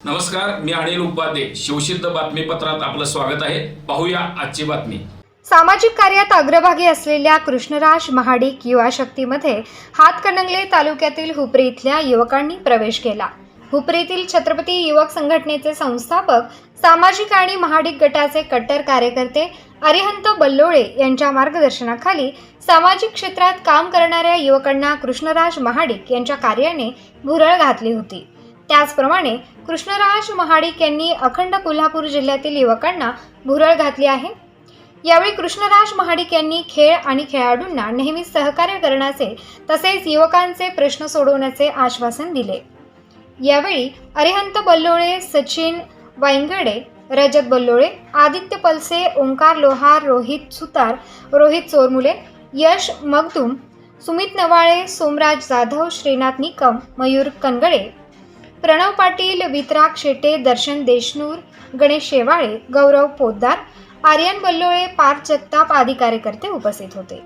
नमस्कार मी अनिल उपाध्ये. शिवसिद्ध बातमीपत्रात आपलं स्वागत आहे. पाहूया आजची बातमी. सामाजिक कार्यात अग्रभागी असलेल्या कृष्णराज महाडिक युवा शक्तीमध्ये हातकणंगले तालुक्यातील हुपरी इथल्या युवकांनी प्रवेश केला. हुपरीतील छत्रपती युवक संघटनेचे संस्थापक सामाजिक आणि महाडिक गटाचे कट्टर कार्यकर्ते अरिहंत बल्लोळे यांच्या मार्गदर्शनाखाली सामाजिक क्षेत्रात काम करणाऱ्या युवकांना कृष्णराज महाडिक यांच्या कार्याने भुरळ घातली होती. त्याचप्रमाणे कृष्णराज महाडिक यांनी अखंड कोल्हापूर जिल्ह्यातील युवकांना भुरळ घातली आहे. यावेळी कृष्णराज महाडिक यांनी खेळ आणि खेळाडूंना नेहमी सहकार्य करण्याचे तसेच युवकांचे प्रश्न सोडवण्याचे आश्वासन दिले. यावेळी अरिहंत बल्लोळे सचिन वाईंगडे रजत बल्लोळे आदित्य पलसे ओंकार लोहार रोहित सुतार रोहित चोरमुले यश मगदूम सुमित नवाळे सोमराज जाधव श्रीनाथ निकम मयूर कनगडे. प्रणव पाटील वितराग शेटे दर्शन देशनूर गणेश शेवाळे गौरव पोद्दार आर्यन बल्लोळे पार्थ जगताप आदी कार्यकर्ते उपस्थित होते.